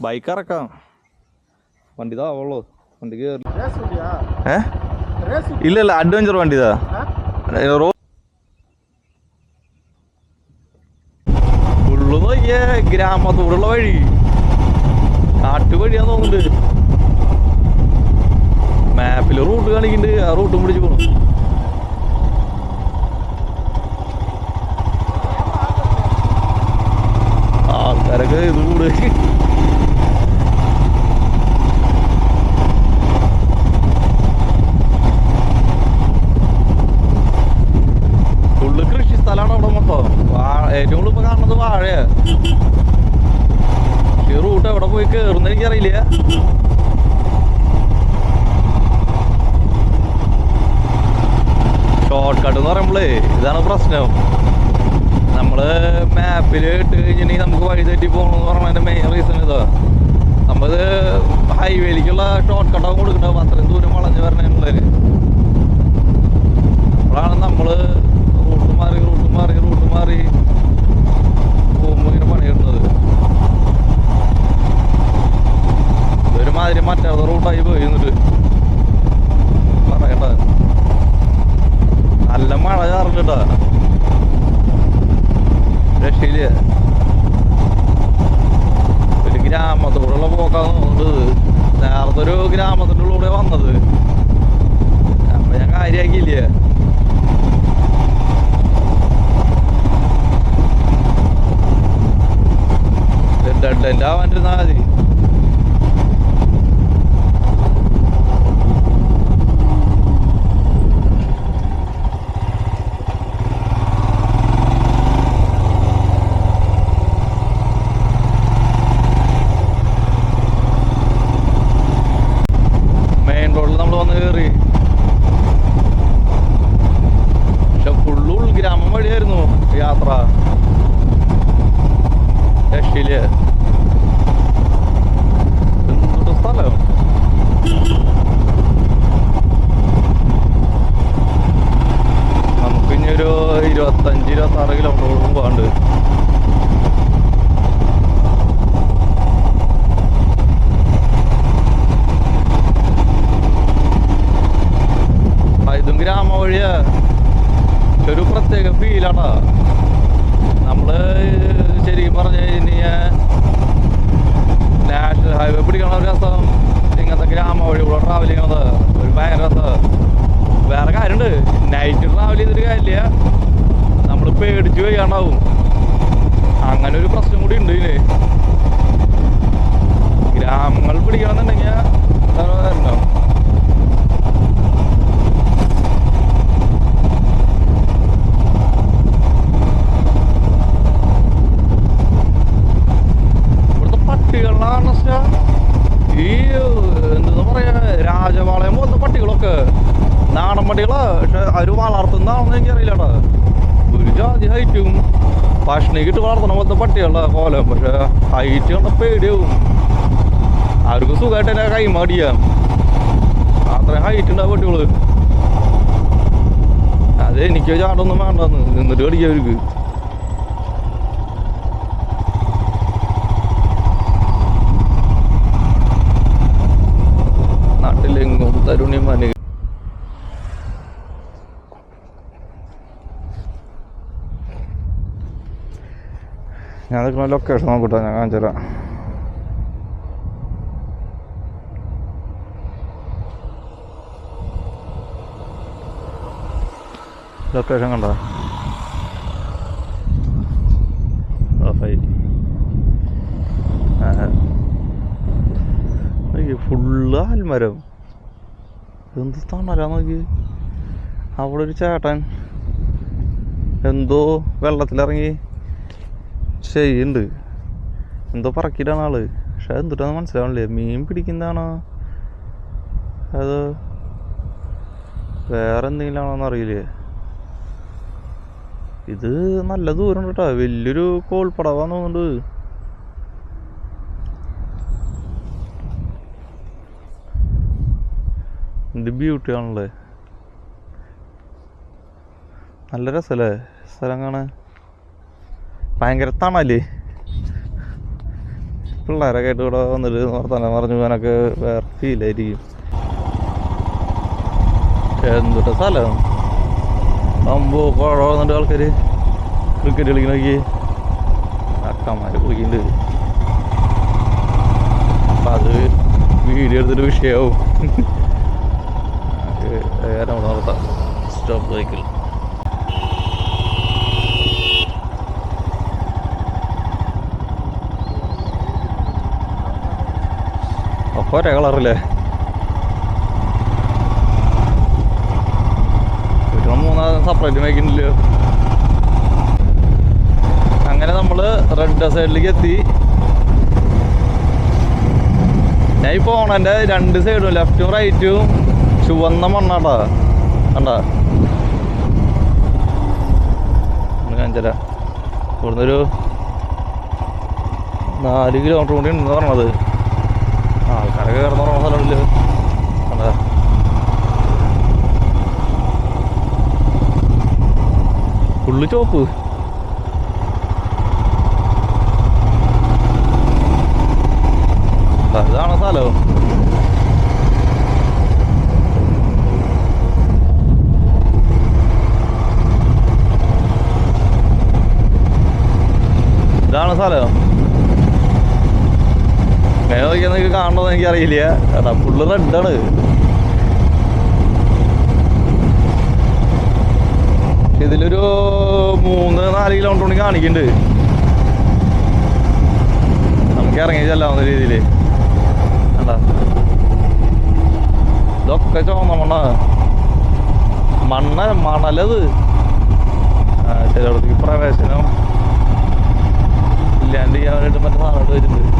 Bike ഇറക്കാം വണ്ടി വണ്ടി കയറി ഏ? ഇല്ല ഇല്ല അഡ്വഞ്ചർ വണ്ടി ഇതാ നോക്കിയേ ഗ്രാമത്തോടുള്ള വഴി. കാട്ടുവഴിയാന്ന് തോന്നുന്നുണ്ട്. മാപ്പിൽ റൂട്ട് കാണിക്കുന്നുണ്ട് ആ റൂട്ടും പിടിച്ചു പോണു. ആൾക്കാരൊക്കെ ഇത് കൂടുതൽ കാണുന്നത് വാഴയാ. ഈ റൂട്ട് എവിടെ പോയി കേറുന്ന എനിക്കറിയില്ല. ഷോർട്ട് കട്ട് എന്ന് പറയുമ്പോളേ ഇതാണ് പ്രശ്നം. നമ്മൾ മാപ്പിൽ ഇട്ട് കഴിഞ്ഞിട്ടുണ്ടെങ്കിൽ നമുക്ക് വഴി തെറ്റി പോകണമെന്ന് പറഞ്ഞതിന്റെ മെയിൻ റീസൺ ഇതാ. നമ്മൾ ഹൈവേയിലേക്കുള്ള ഷോർട്ട് കട്ടാവും കൊടുക്കണ്ടാവും അത്രയും ദൂരം വളഞ്ഞു വരണേന്നുള്ളത് അപ്പോഴാണ് നമ്മൾ റൂട്ട് മാറി റൂട്ട് മാറി റൂട്ട് മാറി ഇങ്ങനെ പണിയിടുന്നത് ഒരുമാതിരി മറ്റേ റൂട്ടായി പോയി എന്നിട്ട് പറയണ്ട നല്ല മഴ ചാറിട്ടാ രക്ഷയില്ല ഒരു ഗ്രാമത്തോടുള്ള പോക്കാന്ന് തോന്നുന്നത്. നേരത്തെ ഒരു ഗ്രാമത്തിന്റെ ഉള്ളിലൂടെ വന്നത് അപ്പൊ ഞാൻ കാര്യാക്കിയില്ലേ ഡെഡ് എന്റെ ആവാണ്ടിരുന്നാ മതി മെയിൻ റോഡിൽ നമ്മൾ വന്ന് കയറി പക്ഷെ ഫുള്ള് ഉൾഗ്രാമം വഴിയായിരുന്നു യാത്ര രക്ഷയിൽ എന്തൊരു സ്ഥലം നമുക്ക് ഇനി ഒരു ഇരുപത്തഞ്ച് ഇരുപത്തി ആറ് കിലോമീറ്റർ പോകാണ്ട് ഇതും ഗ്രാമ വഴിയാ. ഒരു പ്രത്യേക ഫീലാടാ നമ്മൾ ശരിക്കും പറഞ്ഞു കഴിഞ്ഞാൽ നാഷണൽ ഹൈവേ പിടിക്കണ ഒരു രസം ഇങ്ങനത്തെ ഗ്രാമ വഴി കൂടെ ട്രാവൽ ചെയ്യണത്. ഒരു ഭയങ്കര രസം. വേറെ കാര്യമുണ്ട് നൈറ്റ് ട്രാവൽ ചെയ്തിട്ട് കാര്യമില്ല നമ്മൾ പേടിച്ച് വയ്യാണ്ടാവും. അങ്ങനെ ഒരു പ്രശ്നം കൂടി ഉണ്ട് ഇതിന് ഗ്രാമങ്ങൾ പിടിക്കണമെന്നുണ്ടെങ്കിൽ കാര്യമുണ്ടാവും ഇവിടുത്തെ പട്ടികളൊക്കെ. നാടൻ പട്ടികൾ. പക്ഷെ അവർ വളർത്തുന്നതാണെന്ന് എനിക്കറിയില്ലടാ ജാതി ഹൈറ്റും ഭക്ഷണിക്ക് ഇട്ട് വളർത്തണ. പോലത്തെ പട്ടിയുള്ള കോലം. പക്ഷെ ഹൈറ്റ് കണ്ട പേടിയാവും. അവർക്ക് സുഖമായിട്ട് തന്നെ കൈമാടിയാം അത്രയും ഹൈറ്റ് ഉണ്ടാവും പട്ടികൾ. അത് എനിക്ക് ചാടൊന്നും വേണ്ടെന്ന്. നിന്നിട്ട് കടിക്കാം അവർക്ക്. നാട്ടിലെങ്ങും തരുണിമാന് ഞാൻ ലൊക്കേഷൻ നോക്കട്ടെ ഞാൻ കാണിച്ചു തരാം. ലൊക്കേഷൻ കണ്ടോ? ഓഫായി ഫുള്ള് ആൽമരം. എന്ത് തണലാ നോക്കി. അവിടെ ഒരു ചേട്ടൻ എന്തോ വെള്ളത്തിലിറങ്ങി. ചെയ്യുന്നുണ്ട്. എന്തോ പറക്കിയിട്ടാണ് ആൾ. പക്ഷെ എന്തിട്ടാന്ന് മനസ്സിലാവണില്ലേ. മീൻ പിടിക്കുന്നതാണോ? അത് വേറെ എന്തെങ്കിലും ആണോന്ന് അറിയില്ലേ? ഇത് നല്ല ദൂരം കേട്ടോ. വലിയൊരു കോൾപ്പടവാന്ന് തോന്നുന്നുണ്ട്. എന്ത് ബ്യൂട്ടി ആണല്ലേ? നല്ല രസമല്ലേ? സ്ഥലം കാണാൻ? ഭയങ്കര തണൽ. പിള്ളേരൊക്കെ ആയിട്ട് ഇവിടെ വന്നിട്ട് വർത്തമാനം പറഞ്ഞു പോകാനൊക്കെ വേറെ ഫീലായിരിക്കും എന്തൊക്കെ സ്ഥലം. അമ്പോ കുഴ വന്നിട്ട് ആൾക്കാർ ക്രിക്കറ്റ് കളിക്കണ നോക്കി. അക്കന്മാര് കുളിക്കുന്നുണ്ട്. അപ്പം അത് വീഡിയോ എടുത്തിട്ട് വിഷയമാവും. കാരണം നടത്താം. സ്റ്റോപ്പ് സൈക്കിൾ ഒക്കെ ഒരേ കളറല്ലേ ഒരു മൂന്നാം സെപ്പറേറ്റ് മേക്കിണ്ടില്ല അങ്ങനെ നമ്മൾ റെഡ് സൈഡിലേക്ക് എത്തി. ഞാൻ ഈ പോണന്റെ രണ്ട് സൈഡും ലെഫ്റ്റും റൈറ്റും ചുവന്ന മണ്ണാട്ടാ. കണ്ടാ? കാണിച്ചരാ. ഇവിടുന്നൊരു നാല് കിലോമീറ്റർ കൂടി ഉണ്ടെന്ന് പറഞ്ഞത്. ആൾക്കാരൊക്കെ കിടന്നുറങ്ങുന്ന സ്ഥലമില്ല കണ്ടാ ഫുള്ള് ചോപ്പ്. അതാണ് സ്ഥലം? ഇതാണ് സ്ഥലം? നിങ്ങൾക്ക് കാണണമെന്ന് എനിക്കറിയില്ല. കേട്ടാ ഫുള്ള് റെഡാണ് ഇതിലൊരു മൂന്ന് നാല് കിലോമീറ്റർ ഉണ്ടെങ്കിൽ കാണിക്കുന്നുണ്ട് നമുക്ക് ഇറങ്ങി ചെല്ലാവുന്ന രീതിയിൽ കണ്ടാ? ഇതൊക്കെ ചോന്ന മണ്ണ. മണ്ണ മണലത്. ചിലയിടത്തേക്ക് പ്രവേശനം ഇല്ലാണ്ട് ചെയ്യാനായിട്ട് മറ്റേ സാധനം വരുന്നുണ്ട്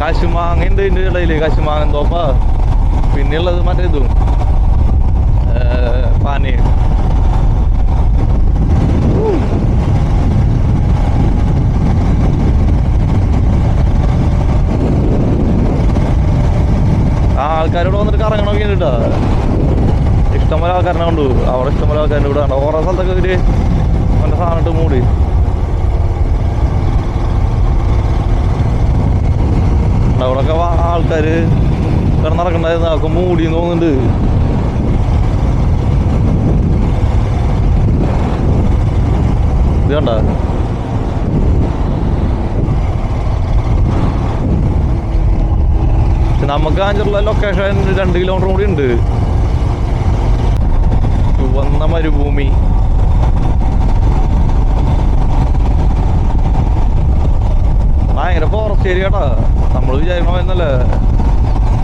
കശുമാങ്ങ ഉണ്ട് ഇതിന്റെ ഇടയിൽ കശുമാങ്ങ തോപ്പ പിന്നെയുള്ളത് മറ്റേ ഇതും പാനി ആ ആൾക്കാരോട് വന്നിട്ട് കറങ്ങണമൊക്കെ ഉണ്ട് കേട്ടോ ഇഷ്ടംപോലെ ആൾക്കാരനെ കണ്ടു അവിടെ ഇഷ്ടംപോലെ ആൾക്കാരുടെ ഇവിടെ കണ്ടു ഓരോ സ്ഥലത്തൊക്കെ ഇവർ മറ്റേ സാധനം ഇട്ട് മൂടി അവിടെയൊക്കെ ആൾക്കാര് കിടന്നിറക്കണ്ടായിരുന്നു മൂടി തോന്നുന്നുണ്ട്. ഇത് കണ്ട? നമുക്ക് കാഞ്ചുള്ള ലൊക്കേഷൻ രണ്ട് കിലോമീറ്റർ കൂടി ഉണ്ട്. ചുവന്ന മരുഭൂമി. ഭയങ്കര ഫോറസ്റ്റ് ഏരിയ കേട്ടാ. നമ്മൾ വിചാരിക്കണ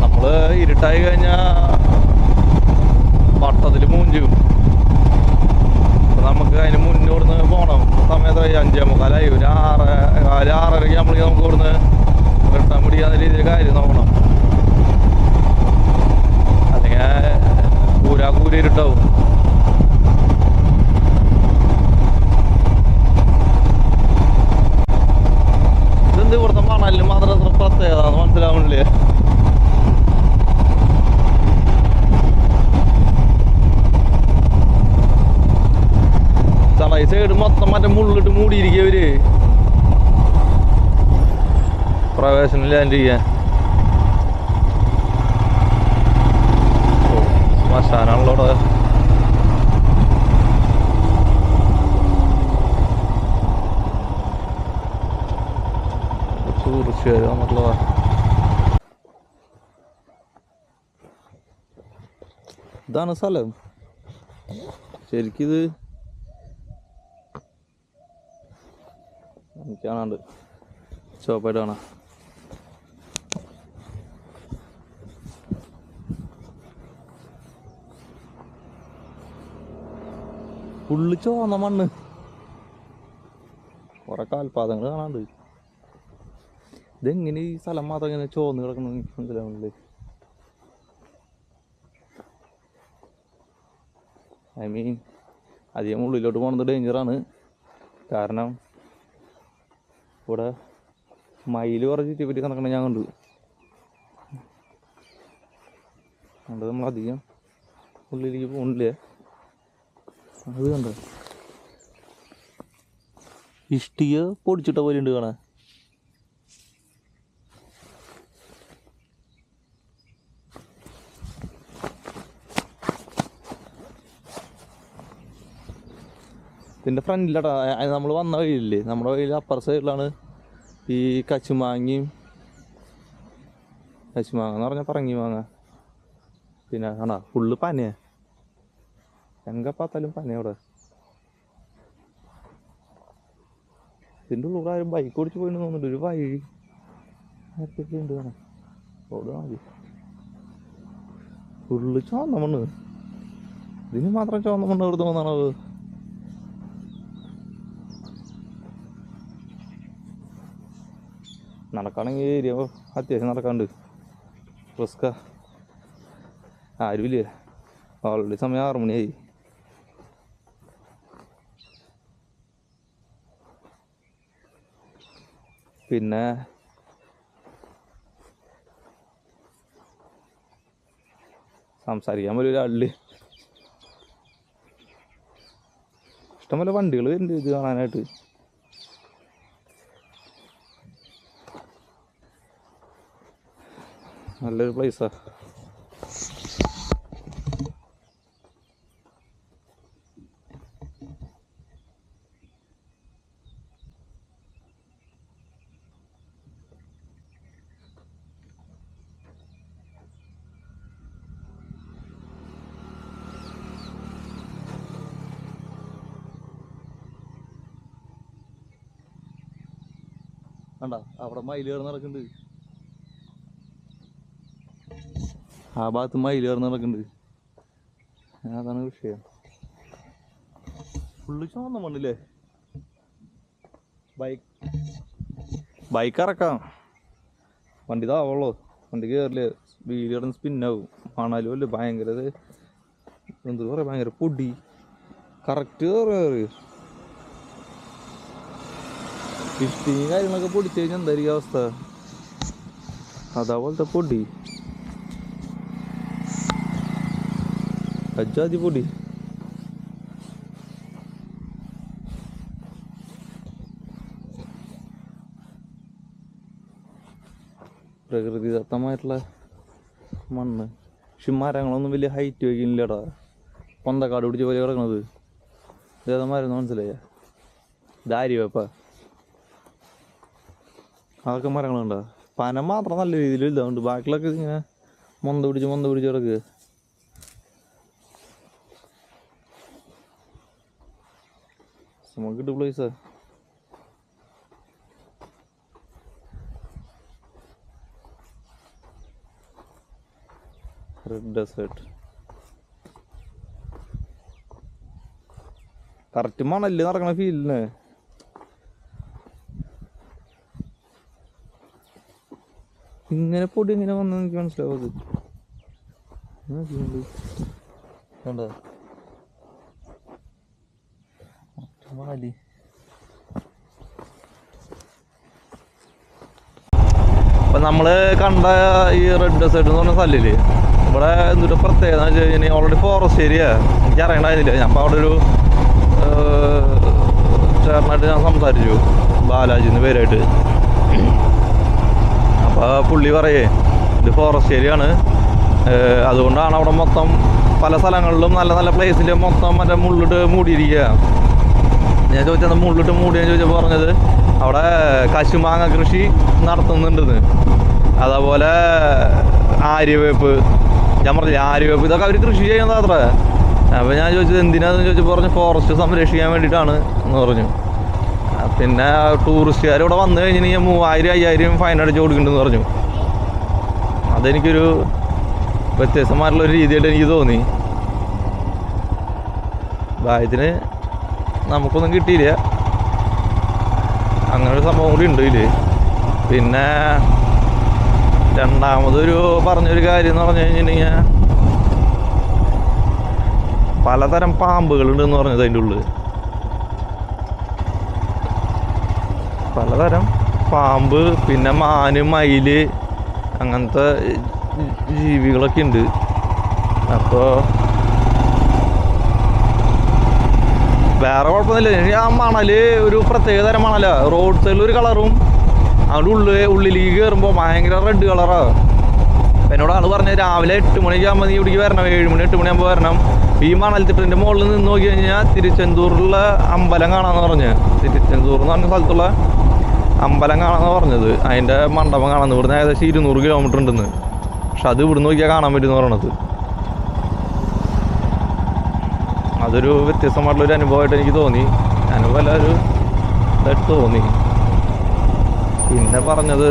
നമ്മൾ ഇരുട്ടായി കഴിഞ്ഞാ പട്ടത്തിൽ മൂഞ്ചും അപ്പൊ നമുക്ക് അതിന് മുന്നോട്ട് ഇവിടുന്ന് സമയത്ത് അഞ്ചേ മുക്കാലായി. ഒരു ആറ് ഒരു ആറരയ്ക്ക് നമ്മൾ നമുക്ക് ഇവിടുന്ന് വെട്ടാൻ പിടിക്കാന്ന രീതിയിൽ കാര്യം നോക്കണം. അല്ലെങ്കിൽ കൂരാ കൂരി ഇരുട്ടാവും. ഇതെന്ത് ഇവിടുത്തെ മണലിന് മാത്രം പ്രത്യേകത മനസ്സിലാവണില്ലേ ഈ സൈഡ് മൊത്തം മറ്റേ മുള്ളിട്ട് മൂടിയിരിക്കുക ഇവർ. പ്രവേശനം ലാൻഡ് ചെയ്യാൻ വന്നിട്ടുള്ളതാ ഇതാണ് സ്ഥലം. ശരിക്കിത് എനിക്ക് കാണാണ്ട് ചോപ്പായിട്ട് കാണാം ഫുള്ള് ചോന്ന മണ്ണ്. കുറെ കാൽപാദങ്ങൾ കാണാണ്ട് ഇതെങ്ങനെ ഈ സ്ഥലം മാത്രം ഇങ്ങനെ ചോന്ന് എനിക്ക് മനസ്സിലാവുന്നില്ലേ? ഐ മീൻ അധികം ഉള്ളിലോട്ട് പോകുന്നത് ഡേഞ്ചറാണ് കാരണം ഇവിടെ മയിൽ കുറച്ച് ചുറ്റിപ്പറ്റി കണക്കണം ഞാൻ കണ്ടു. അതുകൊണ്ട് നമ്മൾ അധികം ഉള്ളിലേക്ക് പോകണില്ലേ അത് കണ്ടോ? ഇഷ്ടിക പൊടിച്ചിട്ട പോലെ ഉണ്ട് കാണാൻ. ഇതിന്റെ ഫ്രണ്ടിലടാ. നമ്മൾ വന്ന വഴിയില്ലേ? നമ്മുടെ വഴിയിൽ അപ്പർ സൈഡിലാണ് ഈ കച്ചുമാങ്ങയും കച്ചുമാങ്ങ എന്ന് പറഞ്ഞാൽ പറങ്ങി മാങ്ങ. പിന്നെ കാണാ ഫുള്ള് പനയാ. എങ്ക പാത്താലും പന അവിടെ. ഇതിന്റെ ഉള്ളിൽ ആരും ബൈക്ക് ഓടിച്ച് പോയിന്ന് തോന്നുന്നുണ്ട്. ഒരു വഴി ഉണ്ട് കാണാം ഓടുക മതി. ഫുള്ള് ചോന്ന മണ്ണ്. ഇതിന് മാത്രം ചോന്ന മണ്ണ് എവിടെ വന്നാണത് നടക്കാണെങ്കിൽ ഏരിയ അത്യാവശ്യം നടക്കാണ്ട് റിസ്ക ആരുമില്ല ഓൾറെഡി സമയം ആറു മണിയായി. പിന്നെ സംസാരിക്കാൻ പോലും ഒരാളിൽ ഇഷ്ടംപോലെ വണ്ടികൾ വരുന്നുണ്ട് ഇത് കാണാനായിട്ട്. നല്ലൊരു പ്ലേസാ കണ്ട? അവിടെ മയിൽ കയറി നടക്കുന്നുണ്ട്. ആ ഭാഗത്ത് മയിൽ കയറി നടക്കുന്നുണ്ട് അതാണ് വിഷയം. ഫുള്ള് ചോന്ന മണ്ണില്ലേ? ബൈക്ക്. ബൈക്ക് ഇറക്കാം. വണ്ടി താവുള്ളൂ വണ്ടി കയറില്ലേ വീൽ കിടന്ന് സ്പിന്നാവും മണലും അല്ലേ ഭയങ്കര എന്ത് പറയാ ഭയങ്കര പൊടി. കറക്റ്റ് കയറി ഇഷ്ടിയും കാര്യങ്ങളൊക്കെ പൊടിച്ചു കഴിഞ്ഞാൽ എന്തായിരിക്കും അവസ്ഥ? അതേപോലത്തെ പൊടി. അജാതി പൊടി പ്രകൃതിദത്തമായിട്ടുള്ള മണ്ണ്. പക്ഷെ മരങ്ങളൊന്നും വലിയ ഹൈറ്റ് വയ്ക്കുന്നില്ലടാ. പൊന്തക്കാട് പിടിച്ച പോലെ കിടക്കണത് ഇതേതാ മരം മനസ്സിലായ? ദാരിവെപ്പ അതൊക്കെ മരങ്ങളുണ്ടോ. പന മാത്രം നല്ല രീതിയിൽ ഇല്ലാതുകൊണ്ട് ബാക്കിയുള്ളൊക്കെ ഇങ്ങനെ മൊന്ത പിടിച്ച് മൊന്ത പിടിച്ച് കിടക്കുക. പ്ലേസാ റെഡ് ഡെസേർട്ട് കറക്റ്റ് മണൽ നടക്കണ ഫീലിന് ഇങ്ങനെ പൊടി ഇങ്ങനെ വന്നെന്ന് എനിക്ക് അത്. കണ്ടോ മാലി അപ്പൊ നമ്മൾ കണ്ട ഈ റെഡ് ഡെസേർട്ട് എന്ന് പറഞ്ഞ സ്ഥലമില്ലേ? ഇവിടെ എന്തൊരു പ്രത്യേകത എന്ന് വെച്ച് കഴിഞ്ഞാൽ ഓൾറെഡി ഫോറസ്റ്റ് ഏരിയ എനിക്ക് അറിയണ്ടായിരുന്നില്ല. ഞാൻ അപ്പോൾ അവിടെ ഒരു ചേട്ടനായിട്ട് ഞാൻ സംസാരിച്ചു. ബാലാജി എന്ന് പേരായിട്ട്. അപ്പോൾ പുള്ളി പറയേ ഇത് ഫോറസ്റ്റ് ഏരിയ ആണ്. അതുകൊണ്ടാണ് അവിടെ മൊത്തം പല സ്ഥലങ്ങളിലും നല്ല നല്ല പ്ലേസിൽ മൊത്തം മറ്റേ മുള്ളിട്ട് മൂടിയിരിക്കുക. ഞാൻ ചോദിച്ചത് മുള്ളിട്ട് ഞാൻ ചോദിച്ചപ്പോൾ പറഞ്ഞത് അവിടെ കശുമാങ്ങ കൃഷി നടത്തുന്നുണ്ടെന്ന്. അതേപോലെ ആര്യവേപ്പ്. ഞാൻ പറഞ്ഞില്ല ആര്യവേപ്പ് ഇതൊക്കെ അവർ കൃഷി ചെയ്യുന്നത് അത്ര. അപ്പോൾ ഞാൻ ചോദിച്ചത് എന്തിനാന്ന് ചോദിച്ചപ്പോൾ പറഞ്ഞു ഫോറസ്റ്റ് സംരക്ഷിക്കാൻ വേണ്ടിയിട്ടാണ് എന്ന് പറഞ്ഞു. പിന്നെ ടൂറിസ്റ്റുകാർ ഇവിടെ വന്നു കഴിഞ്ഞാൽ മൂവായിരം അയ്യായിരം ഫൈൻ അടിച്ച് കൊടുക്കുന്നുണ്ടെന്ന് പറഞ്ഞു. അതെനിക്കൊരു വ്യത്യസ്തമായിട്ടുള്ള ഒരു രീതിയായിട്ട് എനിക്ക് തോന്നി. ഭാഗ്യത്തിന് നമുക്കൊന്നും കിട്ടിയില്ല. അങ്ങനെ ഒരു സംഭവം കൂടി ഉണ്ട് ഇല്ലേ പിന്നെ രണ്ടാമതൊരു പറഞ്ഞൊരു കാര്യം എന്ന് പറഞ്ഞു കഴിഞ്ഞിട്ടുണ്ടെങ്കിൽ പലതരം പാമ്പുകളുണ്ട് എന്ന് പറഞ്ഞത് അതിന്റെ ഉള്ളിൽ പലതരം പാമ്പ് പിന്നെ മാന് മയിൽ അങ്ങനത്തെ ജീവികളൊക്കെ ഉണ്ട്. അപ്പോൾ വേറെ കുഴപ്പമൊന്നുമില്ല. ആ മണൽ ഒരു പ്രത്യേക തരം മണല. റോഡ് സൈഡിൽ ഒരു കളറും അവിടെ ഉള്ളിൽ ഉള്ളിലേക്ക് കയറുമ്പോൾ ഭയങ്കര റെഡ് കളറാണ് എന്നോട് ആൾ പറഞ്ഞ രാവിലെ എട്ട് മണിക്ക് ആകുമ്പോൾ നീ ഇവിടേക്ക് വരണം. ഏഴ് മണി എട്ട് മണിയാകുമ്പോൾ വരണം. ഈ മണൽത്തിട്ടിന്റെ മുകളിൽ നിന്ന് നോക്കി കഴിഞ്ഞാൽ തിരുച്ചെന്തൂരിലുള്ള അമ്പലം കാണാമെന്ന് പറഞ്ഞ്. തിരുച്ചെന്തൂർ എന്ന് പറഞ്ഞ സ്ഥലത്തുള്ള അമ്പലം കാണാമെന്ന് പറഞ്ഞത്. അതിന്റെ മണ്ഡപം കാണാമെന്ന് ഇവിടുന്ന് ഏകദേശം ഇരുന്നൂറ് കിലോമീറ്റർ ഉണ്ടെന്ന്. പക്ഷെ അത് ഇവിടുന്ന് നോക്കിയാൽ കാണാൻ പറ്റുമെന്ന് പറയണത്. അതൊരു വ്യത്യസ്തമായിട്ടുള്ളൊരു അനുഭവമായിട്ട് എനിക്ക് തോന്നി. അനുഭവമല്ല ഒരു ഇതായിട്ട് തോന്നി. പിന്നെ പറഞ്ഞത്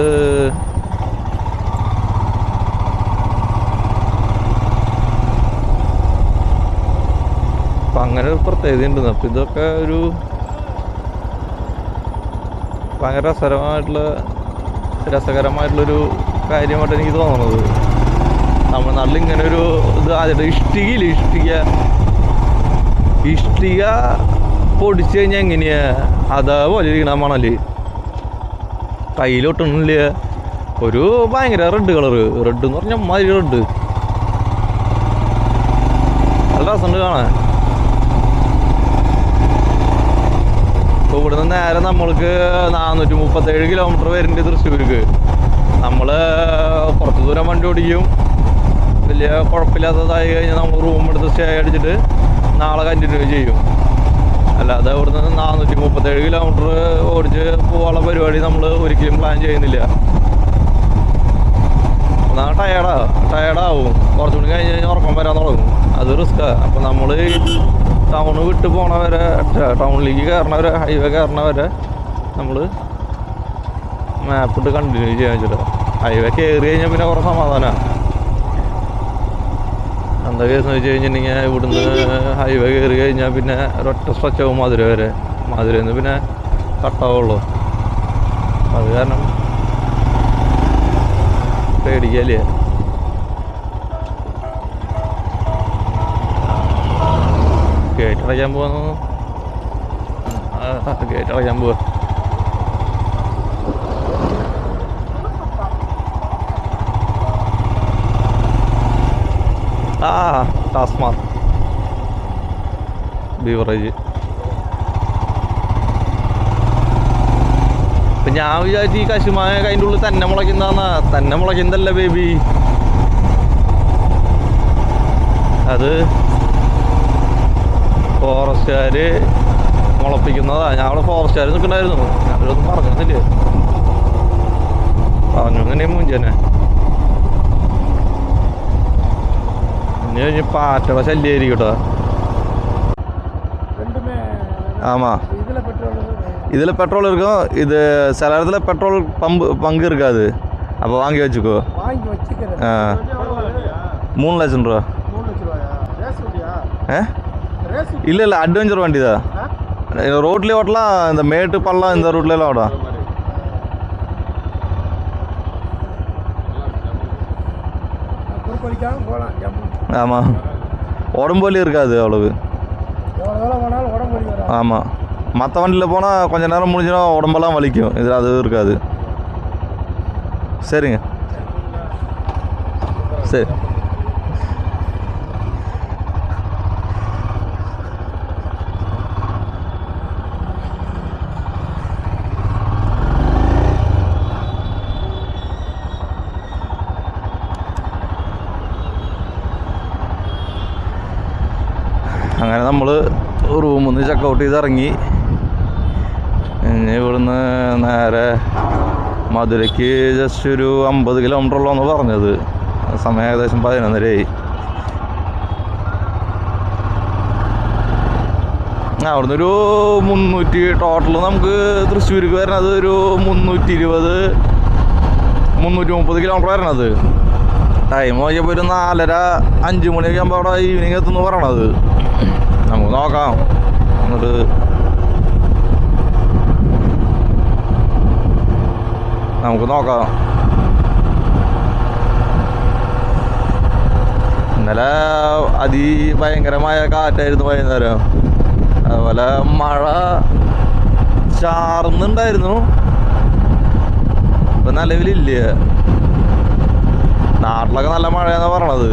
അപ്പം അങ്ങനെ ഒരു പ്രത്യേകത ഉണ്ട് അപ്പം ഇതൊക്കെ ഒരു ഭയങ്കര രസകരമായിട്ടുള്ള രസകരമായിട്ടുള്ളൊരു കാര്യമായിട്ട് എനിക്ക് തോന്നുന്നത്. തമിഴ്നാട്ടിൽ ഇങ്ങനെ ഒരു ഇത് ആദ്യമായിട്ട് ഇഷ്ടികയില്ല? ഇഷ്ടിക ഇഷ്ടിക പൊടിച്ചു കഴിഞ്ഞാൽ എങ്ങനെയാ? അതേപോലെ ഇരിക്കണ മണൽ. കയ്യിലൊട്ടണില്ല ഒരു ഭയങ്കര റെഡ് കളറ് റെഡ് എന്ന് പറഞ്ഞാൽ മതി റെഡ് നല്ല രസമുണ്ട് കാണാൻ. ഇപ്പോൾ ഇവിടുന്ന് നേരെ നമ്മൾക്ക് നാനൂറ്റി മുപ്പത്തേഴ് കിലോമീറ്റർ വരുന്നുണ്ട് തൃശ്ശൂർക്ക്. നമ്മൾ കുറച്ച് ദൂരം വണ്ടി ഓടിക്കും. വലിയ കുഴപ്പമില്ലാത്തതായി കഴിഞ്ഞാൽ നമ്മൾ റൂം എടുത്ത് സ്റ്റേ അടിച്ചിട്ട് നാളെ കണ്ടിന്യൂ ചെയ്യും. അല്ലാതെ ഇവിടുന്ന് നാനൂറ്റി മുപ്പത്തേഴ് കിലോമീറ്റർ ഓടിച്ച് പോകാനുള്ള പരിപാടി നമ്മൾ ഒരിക്കലും പ്ലാൻ ചെയ്യുന്നില്ല. ടയർഡാ ടയർഡാവും കുറച്ചുകൂടി കഴിഞ്ഞ് കഴിഞ്ഞാൽ ഉറക്കം വരാൻ തുടങ്ങും. അത് റിസ്ക്കാണ് അപ്പം നമ്മൾ ടൗണ് വിട്ട് പോണവരെ ടൗണിലേക്ക് കയറണവരെ ഹൈവേ കയറണവരെ നമ്മൾ മാപ്പിട്ട് കണ്ടിന്യൂ ചെയ്യാൻ വെച്ചിട്ട്. ഹൈവേ കയറി കഴിഞ്ഞാൽ പിന്നെ കുറേ സമാധാനമാണ് എന്താ കേസ് വെച്ച് കഴിഞ്ഞിട്ടുണ്ടെങ്കിൽ ഇവിടുന്ന് ഹൈവേ കയറി കഴിഞ്ഞാൽ പിന്നെ ഒരൊറ്റ സ്ട്രെച്ച് ആവും മധുര വരെ. മധുരയിൽ നിന്ന് പിന്നെ കട്ടാവുള്ളൂ അത് കാരണം പേടിക്കല്ലേ? ഗേറ്റ് അടയ്ക്കാൻ പോവാന്ന്? ഗേറ്റ് അടയ്ക്കാൻ പോവാ ആ ടാസ്മാർ ബീവറേജ്. അപ്പം ഞാൻ വിചാരിച്ചു ഈ കശുമായ അതിന്റെ ഉള്ളിൽ തന്നെ മുളയ്ക്കുന്നതാന്നാ. തന്നെ മുളയ്ക്കുന്നതല്ല ബേബി അത് ഫോറസ്റ്റുകാർ മുളപ്പിക്കുന്നതാ. ഞാൻ അവിടെ ഫോറസ്റ്റുകാർ നിൽക്കണ്ടായിരുന്നു. ഞാനൊന്നും പറഞ്ഞില്ലേ പറഞ്ഞു അങ്ങനെ മുഞ്ചനെ ഇനി കഴിഞ്ഞ് പാറ്റയുടെ ശല്യമായിരിക്കും കേട്ടോ ரெண்டுமே ஆமா இதுல பெட்ரோல் இதில் பெட்ரோல் இருக்கும் இது சில இடத்துல பெட்ரோல் பம்பு பங்கு இருக்காது அப்போ வாங்கி வச்சுக்கோ வாங்கி வச்சுக்கிறேன் ஆ மூணு லட்சம் ரூபா மூணு லட்ச ரூபாயா ரேஸ் வண்டியா ஆ ரேஸ் இல்லை இல்லை அட்வென்ச்சர் வண்டி தான் ரோட்லேயே ஓட்டலாம் இந்த மேட்டு பள்ளம் இந்த ரூட்லலாம் ஓடும் குறுக்கடிக்காம போகலாம் ஆமாம் உடம்பு வலி இருக்காது அவ்வளவு. ஆமாம் மற்ற வண்டியில் போனால் கொஞ்சம் நேரம் முடிஞ்சுனா உடம்பெல்லாம் வலிக்கும். இதில் அதுவும் இருக்காது. சரிங்க. சரி. റൂമിൽ ചെയ്തിറങ്ങി. ഇനി ഇവിടുന്ന് നേരെ മധുരയ്ക്ക് ജസ്റ്റ് ഒരു അമ്പത് കിലോമീറ്റർ ഉള്ളതെന്ന് പറഞ്ഞത്. സമയം ഏകദേശം പതിനൊന്നരയായി. അവിടുന്ന് ഒരു മുന്നൂറ്റി ടോട്ടൽ നമുക്ക് തൃശ്ശൂർക്ക് വരുന്നത് ഒരു മുന്നൂറ്റി ഇരുപത് മുന്നൂറ്റി മുപ്പത് കിലോമീറ്റർ വരണത് ടൈം നോക്കിയപ്പോൾ ഒരു നാലര അഞ്ച് മണിയൊക്കെ ആകുമ്പോൾ അവിടെ ഈവനിങ് എത്തുന്നു പറയണത്. നമുക്ക് നോക്കാം. എന്നിട്ട് നമുക്ക് നോക്കാം. ഇന്നലെ അതിഭയങ്കരമായ കാറ്റായിരുന്നു വൈകുന്നേരം. അതുപോലെ മഴ ചാർന്നുണ്ടായിരുന്നു ഇപ്പൊ നിലവിലില്ല? നാട്ടിലൊക്കെ നല്ല മഴയാണെന്ന് പറയണത്.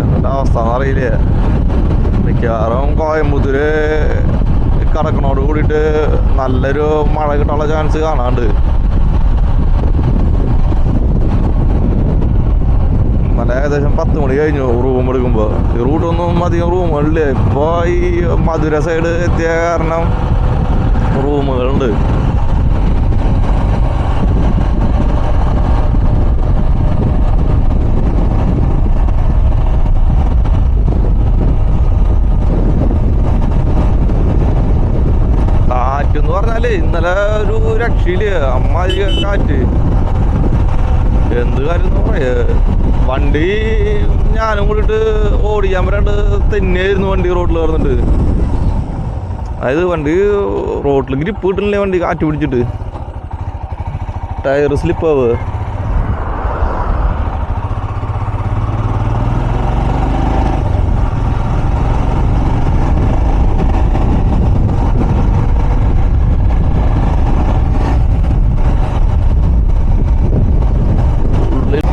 എന്നിട്ട് അവസ്ഥ എന്നറിയില്ല? മിക്കവാറും കോയമ്പത്തൂര് കടക്കണോട് കൂടിയിട്ട് നല്ലൊരു മഴ കിട്ടാനുള്ള ചാൻസ് കാണാണ്ട് ഇന്നലെ ഏകദേശം പത്ത് മണി കഴിഞ്ഞു റൂം എടുക്കുമ്പോൾ ഈ റൂട്ടൊന്നും അധികം റൂമുകളില്ല. ഇപ്പോൾ ഈ മധുര സൈഡ് എത്തിയ കാരണം റൂമുകളുണ്ട്. പറഞ്ഞാലേ ഇന്നലെ ഒരു രക്ഷയിൽ. അമ്മാതിരി കാറ്റ്. എന്ത് കാര്യം പറയേ. വണ്ടി ഞാനും കൂടിയിട്ട് ഓടിക്കാൻ പറയാണ്ട് തന്നെയായിരുന്നു വണ്ടി റോഡിൽ കയറുന്നുണ്ട്. അതായത് വണ്ടി റോഡിൽ ഗ്രിപ്പ് കിട്ടുന്നില്ലേ വണ്ടി കാറ്റ് പിടിച്ചിട്ട്? ടയർ സ്ലിപ്പ് ആവുക ഉള്ളിൽ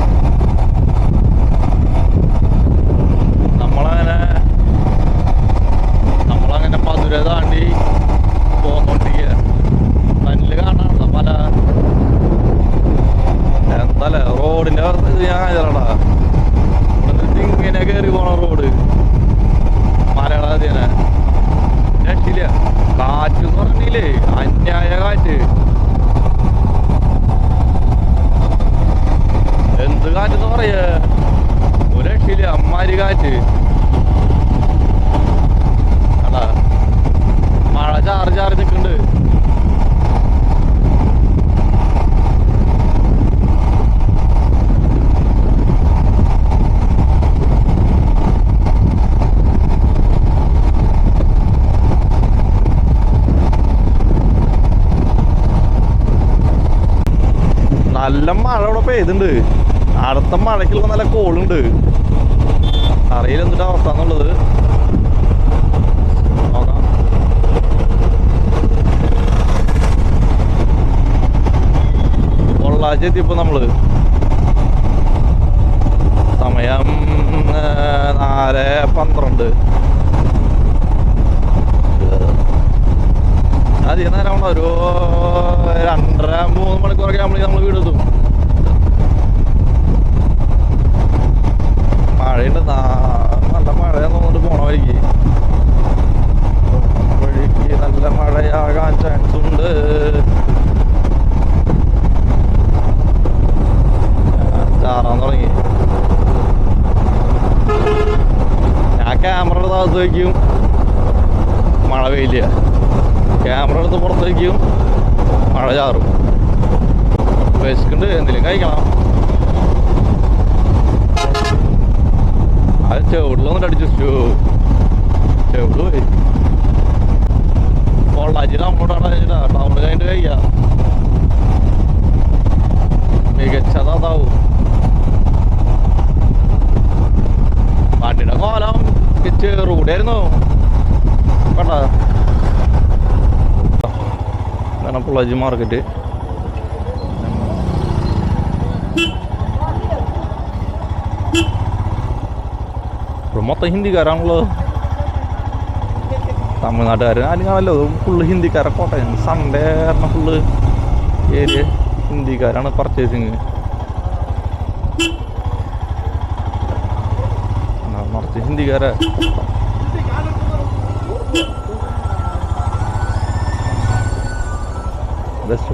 നമ്മളങ്ങനെ നമ്മളങ്ങനെ മധുര താണ്ടി പോന്നോണ്ടിരിക്കുക ഫ്രണ്ടിൽ കാണാനുള്ള പല എന്താല്ലേ റോഡിന്റെ ഇത് എന്നിട്ട് ഇങ്ങനെ കയറി പോണ റോഡ് മലയാള അതിനെ കാറ്റ് എന്ന് പറഞ്ഞില്ലേ? അന്യായ കാറ്റ്. എന്ത് കാറ്റെന്ന് പറയേ? ഒരു രക്ഷയില്ല. അമ്മാരി കാറ്റ്. മഴ ചാറി ചാറി നിൽക്കുന്നുണ്ട് നല്ല മഴ ഇവിടെ പെയ്തുണ്ട്. അടുത്ത മഴയ്ക്കുള്ള നല്ല കോളുണ്ട്. അറിയില്ല എന്നിട്ട് അവസ്ഥ എന്നുള്ളത് നോക്കാം എത്തിയപ്പോ നമ്മൾ. സമയം നാല് പന്ത്രണ്ട്. അധികം നേരം ഒരു മൂന്ന് മണിക്കൂറൊക്കെ നമ്മൾ നമ്മൾ വീട് എത്തും മഴയുണ്ട് നല്ല മഴയാന്ന് തോന്നിട്ട് പോണ വഴിക്ക്. വഴിക്ക് നല്ല മഴയാകാൻ ചാൻസ് ഉണ്ട്. ചാറാൻ തുടങ്ങി. ഞാൻ ക്യാമറ എടുത്ത് അകത്ത് വയ്ക്കും മഴ പെയ്യില്ല. ക്യാമറ എടുത്ത് പുറത്ത് വയ്ക്കും മഴ ചാറും വിശക്കുണ്ട് എന്തെങ്കിലും കഴിക്കണം. അത് ചെവിടിലൊന്നും അടിച്ചു ചെവിട് പോയി. പൊള്ളാച്ചി അങ്ങോട്ടാണ് കഴിഞ്ഞിട്ടാ ടൗണ് കഴിഞ്ഞിട്ട് കഴിക്കാം മികച്ചത് അതാവും വണ്ടിയുടെ കോലം ചെറുകൂടായിരുന്നു കണ്ടാ ഇതാണ് പൊള്ളാച്ചി മാർക്കറ്റ് ഇവിടെ മൊത്തം ഹിന്ദിക്കാരാണുള്ളത് തമിഴ്നാട്ടുകാരൻ ആരും കാണല്ലോ ഫുള്ള് ഹിന്ദിക്കാരെ കോട്ടയം. സൺഡേ കാരണം ഫുള്ള് ഏരിയ. ഹിന്ദിക്കാരാണ് പർച്ചേസിങ് മറിച്ച് ഹിന്ദിക്കാരെ ബെസ്റ്റ്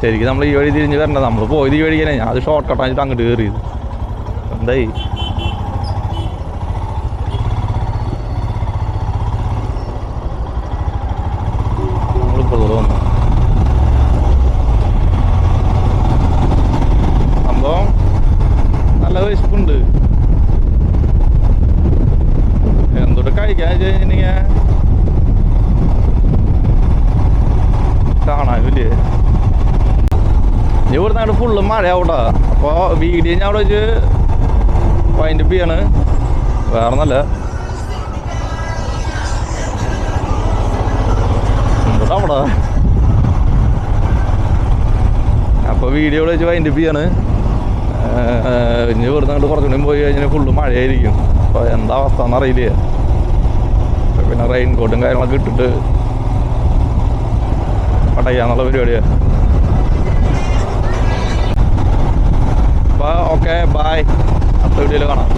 ശരിക്കും നമ്മൾ ഈ വഴി തിരിഞ്ഞു വരണ്ട. നമ്മൾ പോയത് ഈ വഴി തന്നെ. ഞാൻ അത് ഷോർട്ട് കട്ടാഞ്ഞിട്ട് അങ്ങോട്ട് കയറിയത്. എന്തായി നമ്മളിപ്പോൾ വന്നു സംഭവം നല്ല വിശപ്പുണ്ട് കഴിക്കാൻ വെച്ച് കഴിഞ്ഞിട്ടുണ്ടെങ്കിൽ കാണാനില്ലേ? ഇനി ഇവിടുന്ന് അങ്ങോട്ട് ഫുള്ള് മഴയാവൂട്ടാ. അപ്പോൾ വീഡിയോ ഞാൻ അവിടെ വെച്ച് വൈൻഡപ്പ് ചെയ്യാണ്. വേറെ ഒന്നല്ല അവിടെ. അപ്പോൾ വീഡിയോ വെച്ച് വൈൻഡപ്പ് ചെയ്യാണ്. ഇനി ഇവിടുന്ന് അങ്ങോട്ട് കുറച്ചുകൂടി പോയി കഴിഞ്ഞാൽ ഫുള്ള് മഴയായിരിക്കും. അപ്പോൾ എന്താ അവസ്ഥ എന്നറിയില്ല? പിന്നെ റെയിൻ കോട്ടും കാര്യങ്ങളൊക്കെ ഇട്ടിട്ട് പടയ്യാന്നുള്ള പരിപാടിയാണ് അപ്പോൾ ഓക്കെ ബായ് അടുത്ത വീഡിയോയിൽ കാണാം.